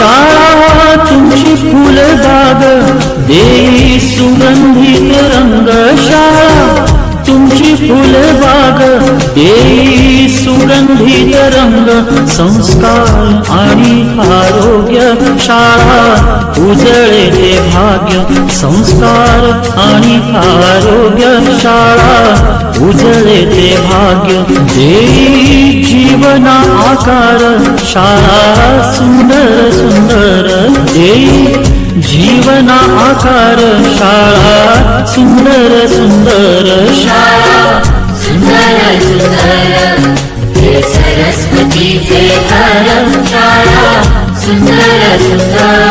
शाळा तुमची फुलबाग देई सुगंधित रंगशाळा तुमची फुलबाग देई सुगंधित रंग संस्कार आणि आरोग्य शाळा. उजळे ते भाग्य संस्कार आणि आरोग्य शाळा. उजळे ते भाग्य देई जीवना आकार शाळा सुंदर सुंदर. देई जीवना आकार शाळा सुंदर सुंदर. शाळा सुंदर सुंदर. हे सरस्वतीचे घर शाळा सुंदर सुंदर.